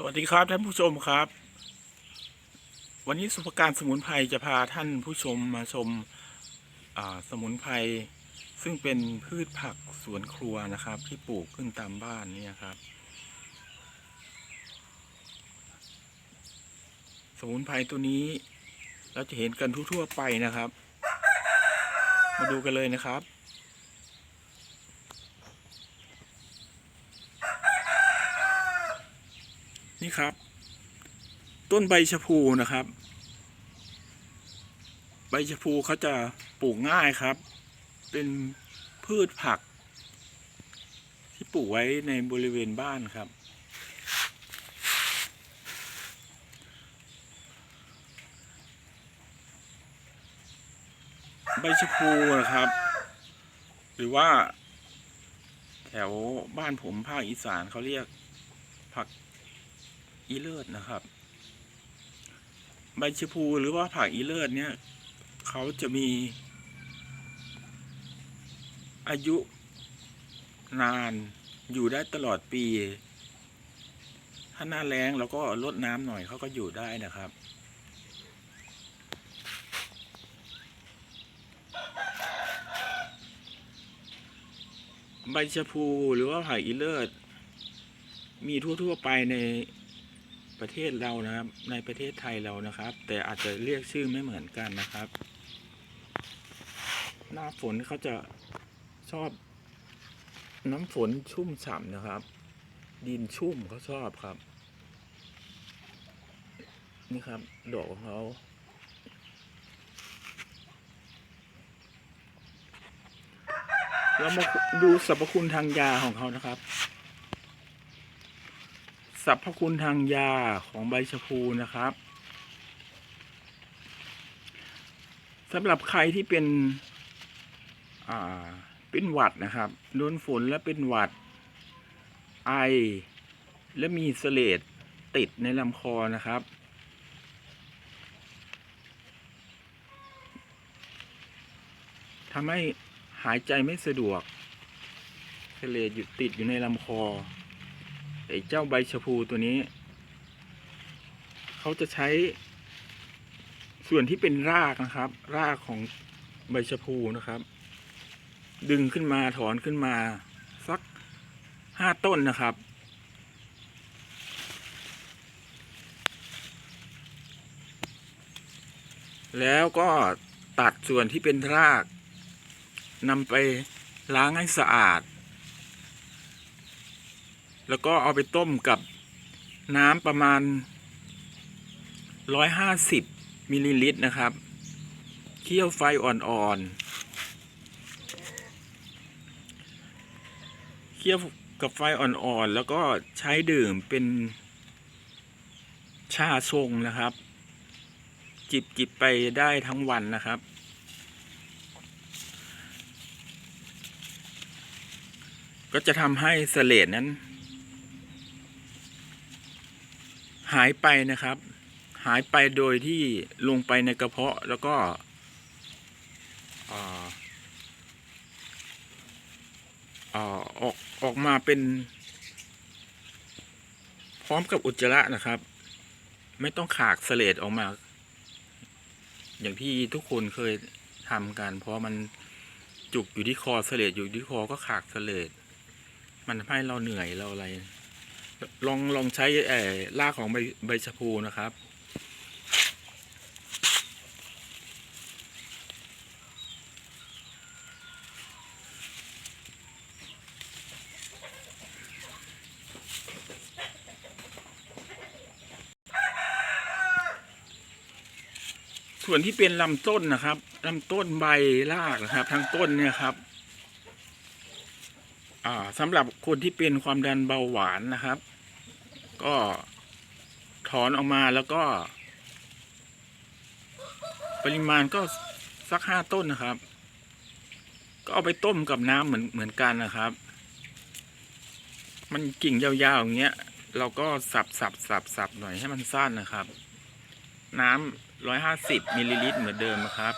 สวัสดีครับท่านผู้ชมครับ วันนี้สุภการสมุนไพรจะพาท่านผู้ชมมาชมสมุนไพรซึ่งเป็นพืชผักสวนครัวนะครับ ที่ปลูกขึ้นตามบ้านนี่ครับ สมุนไพรตัวนี้เราจะเห็นกันทั่วๆไปนะครับ มาดูกันเลยนะครับ นี่ครับ ต้นใบชะพูนะครับ ใบชะพูเขาจะปลูกง่ายครับ เป็นพืชผัก ที่ปลูกไว้ในบริเวณบ้านครับ ใบชะพูนะครับ หรือว่า แถวบ้านผมภาคอีสานเขาเรียกผัก อีเลิศนะครับ ใบชะพูหรือว่าผักอีเลิศเนี่ยเขาจะมี อายุนานอยู่ได้ตลอดปี ถ้าหน้าแรงเราก็ลดน้ำหน่อยเขาก็อยู่ได้นะครับใบชะพูหรือว่าผักอีเลิศมีทั่ว ๆ ไปใน ประเทศเรานะครับ ในประเทศไทยเรานะครับ แต่อาจจะเรียกชื่อไม่เหมือนกันนะครับ หน้าฝนเขาจะชอบ น้ำฝนชุ่มฉ่ำนะครับ ดินชุ่มเขาชอบครับ นี่ครับ ดอกของเขาเรามาดูสรรพคุณทางยาของเขานะครับ รรพคุณทางยาของใบชะพูนะครับสำหรับใครที่เป็นอ่าเป็นหวัดนะครับโดนฝนแล้วเป็นหวัดไอ และมีเสลดติดในลำคอนะครับ ทำให้หายใจไม่สะดวกเสลดอยู่ติดอยู่ในลำคอ ไอ้เจ้าใบชะพูตัวนี้ เขาจะใช้ ส่วนที่เป็นรากนะครับ รากของใบชะพูนะครับ ดึงขึ้นมาถอนขึ้นมา สักห้าต้นนะครับ แล้วก็ตัดส่วนที่เป็นรากนำไปล้างให้สะอาด แล้วก็เอาไปต้มกับน้ำประมาณ 150มิลลิลิตรนะครับ เคี่ยวไฟอ่อนๆ เคี่ยวกับไฟอ่อนๆ แล้วก็ใช้ดื่มเป็นชาชงนะครับ จิบจิบไปได้ทั้งวันนะครับ ก็จะทำให้เสลดนั้น หายไปนะครับ หายไปโดยที่ลงไปในกระเพาะแล้วก็อ่าอ่าออกออกมาเป็น พร้อมกับอุจจาระนะครับ ไม่ต้องขากเสลดออกมา อย่างที่ทุกคนเคยทำกันเพราะมันจุกอยู่ที่คอเสลดอยู่ที่คอก็ขากเสลดมันทำให้เราเหนื่อยเราอะไร ลองลองใช้เอ่อรากของใบใบชะพูนะครับ ส่วนที่เป็นลำต้นนะครับลำต้นใบรากนะครับ ทั้งต้นเนี่ยครับ สำหรับคนที่เป็นความดันเบาหวานนะครับ ก็ถอนออกมาแล้วก็ ปริมาณก็สักห้าต้นนะครับ ก็เอาไปต้มกับน้ำเหมือนเหมือนกันนะครับ มันกิ่งยาวๆอย่างเงี้ย เราก็สับสับสับสับหน่อยให้มันสั้นนะครับ น้ำร้อยห้าสิบมิลลิลิตรเหมือนเดิมนะครับ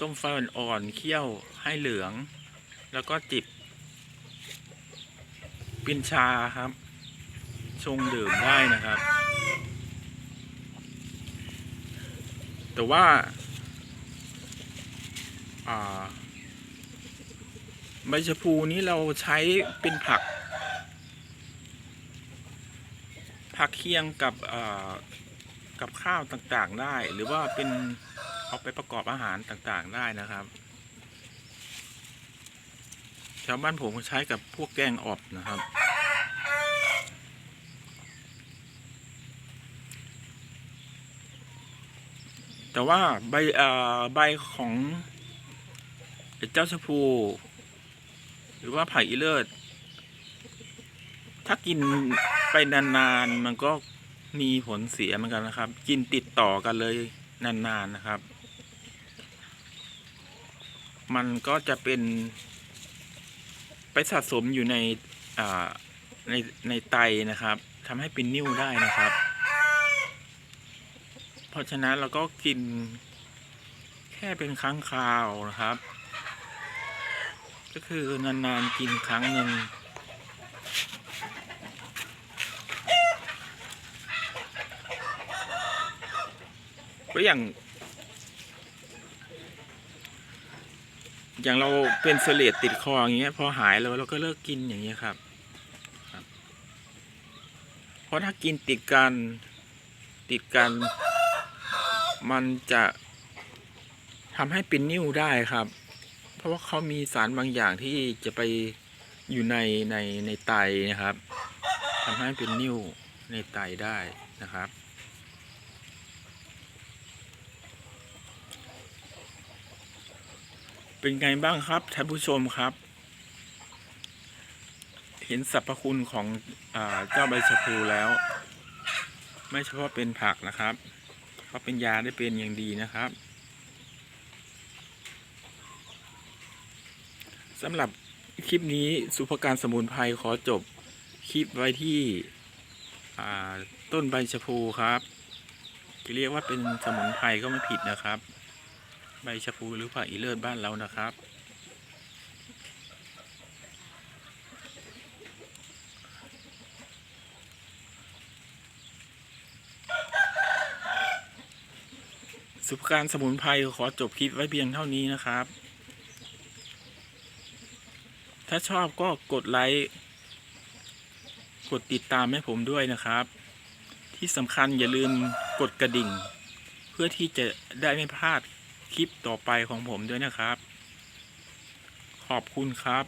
ต้มไฟอ่อนๆเคี่ยวให้เหลือง แล้วก็จิบเป็นชาครับ ชงดื่มได้นะครับ แต่ว่าใบชะพูนี้เราใช้เป็นผัก ผักเคียงกับกับข้าวต่างๆได้ หรือว่าเป็นเอาไปประกอบอาหารต่างๆได้นะครับ ชาวบ้านผมใช้กับพวกแกงออบนะครับ แต่ว่าใบใบของเจ้าชะพู หรือว่าไผ่อีเลิศถ้ากินไปนานๆมันก็มีผลเสียเหมือนกันนะครับ กินติดต่อกันเลยนานๆนะครับ มันก็จะเป็น ไปสะสมอยู่ในในในไตนะครับทำให้เป็นนิ่วได้นะครับ เพราะฉะนั้นเราก็กินแค่เป็นครั้งคราวนะครับ ก็คือนานๆกินครั้งหนึ่งก็อย่าง อย่างเราเป็นเสลดติดคออย่างเงี้ย พอหายแล้วเราก็เลิกกินอย่างเงี้ยครับครับ เพราะถ้ากินติดกันติดกัน มันจะทำให้เป็นนิ่วได้ครับ เพราะว่าเขามีสารบางอย่างที่จะไปอยู่ในในในไตนะครับทำให้เป็นนิ่วในไตได้นะครับ เป็นไงบ้างครับท่านผู้ชมครับ เห็นสรรพคุณของอเจ้าใบชะพูแล้ว ไม่เฉพาะเป็นผักนะครับก็เป็นยาได้เป็นอย่างดีนะครับสำหรับคลิปนี้สุภการสมุนไพรขอจบคลิปไว้ที่ต้นใบชะพูครับจะเรียกว่าเป็นสมุนไพรก็ไม่ผิดนะครับ ใบชะพูหรือผักอีเลิศบ้านเรานะครับ สุภการสมุนไพรขอจบคลิปไว้เพียงเท่านี้นะครับ ถ้าชอบก็กดไลค์ กดติดตามให้ผมด้วยนะครับ ที่สำคัญอย่าลืมกดกระดิ่ง เพื่อที่จะได้ไม่พลาด คลิปต่อไปของผมด้วยนะครับ ขอบคุณครับ